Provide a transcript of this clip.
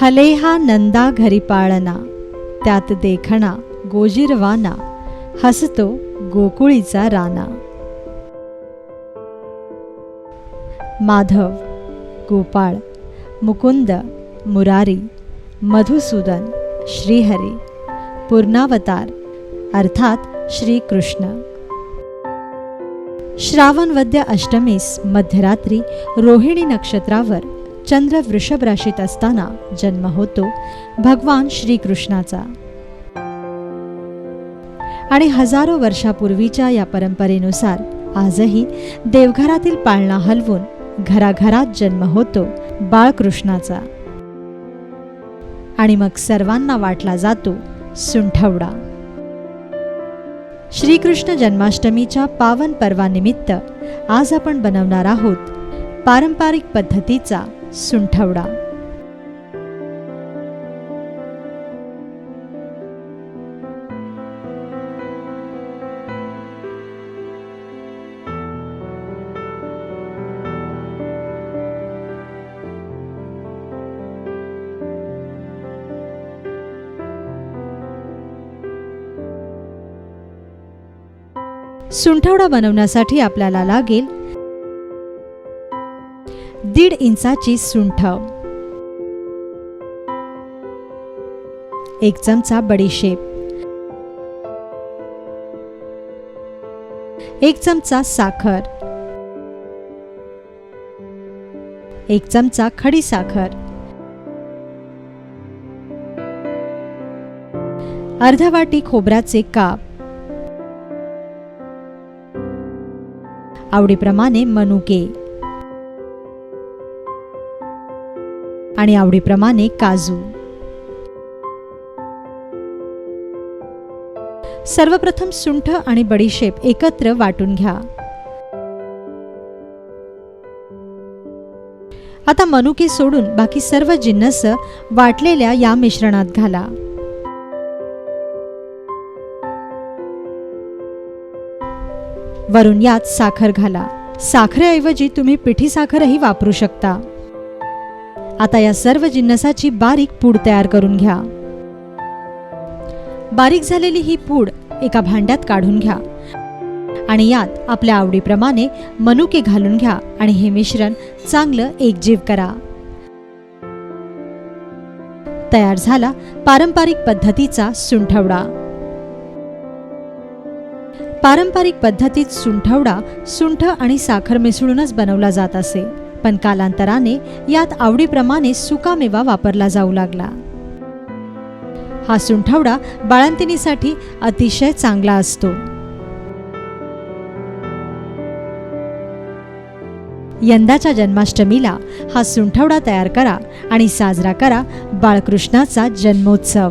हलेहा नंदा घरी पाळना त्यात देखणा गोजीरवाना हसतो गोकुळीचा राना माधव गोपाळ मुकुंद मुरारी मधुसूदन श्रीहरी पूर्णावतार अर्थात श्रीकृष्ण. श्रावण वद्य अष्टमीस मध्यरात्री रोहिणी नक्षत्रावर चंद्र वृषभ राशीत असताना जन्म होतो भगवान श्रीकृष्णाचा. आणि हजारो वर्षापूर्वीच्या या परंपरेनुसार आजही देवघरातील पाळणा हलवून घराघरात जन्म होतो बाळकृष्णाचा. आणि मग सर्वांना वाटला जातो सुंठवडा. श्रीकृष्ण जन्माष्टमीच्या पावन पर्वानिमित्त आज आपण बनवणार आहोत पारंपरिक पद्धतीचा सुंठवडा. सुंठवडा बनवण्यासाठी आपल्याला लागेल दीड इंचाची सुंठ. एक चमचा बडीशेप. एक चमचा साखर. एक चमचा खडी साखर. अर्धा वाटी खोबऱ्याचे काप. आवडीप्रमाणे मनुके. आणि आवडीप्रमाणे काजू. सर्वप्रथम सुंठ आणि बडीशेप एकत्र वाटून घ्या. आता मनुके सोडून बाकी सर्व जिन्नस वाटलेल्या या मिश्रणात घाला. वरून यात साखर घाला. साखरेऐवजी तुम्ही पिठी साखरही वापरू शकता. आता या सर्व जिन्नसाची बारीक पूड तयार करून घ्या. बारीक झालेली ही पूड एका भांड्यात काढून घ्या. आणि यात आपल्या आवडीप्रमाणे मनुके घालून घ्या आणि हे मिश्रण चांगलं एकजीव करा. तयार झाला पारंपरिक पद्धतीचा सुंठवडा. पारंपरिक पद्धतीत सुंठवडा सुंठ आणि साखर मिसळूनच बनवला जात असे. पण कालांतराने यात आवडीप्रमाणे सुकामेवा वापरला जाऊ लागला. हा सुंठवडा बाळंतिणीसाठी अतिशय चांगला असतो. यंदाच्या जन्माष्टमीला हा सुंठवडा तयार करा आणि साजरा करा बाळकृष्णाचा जन्मोत्सव.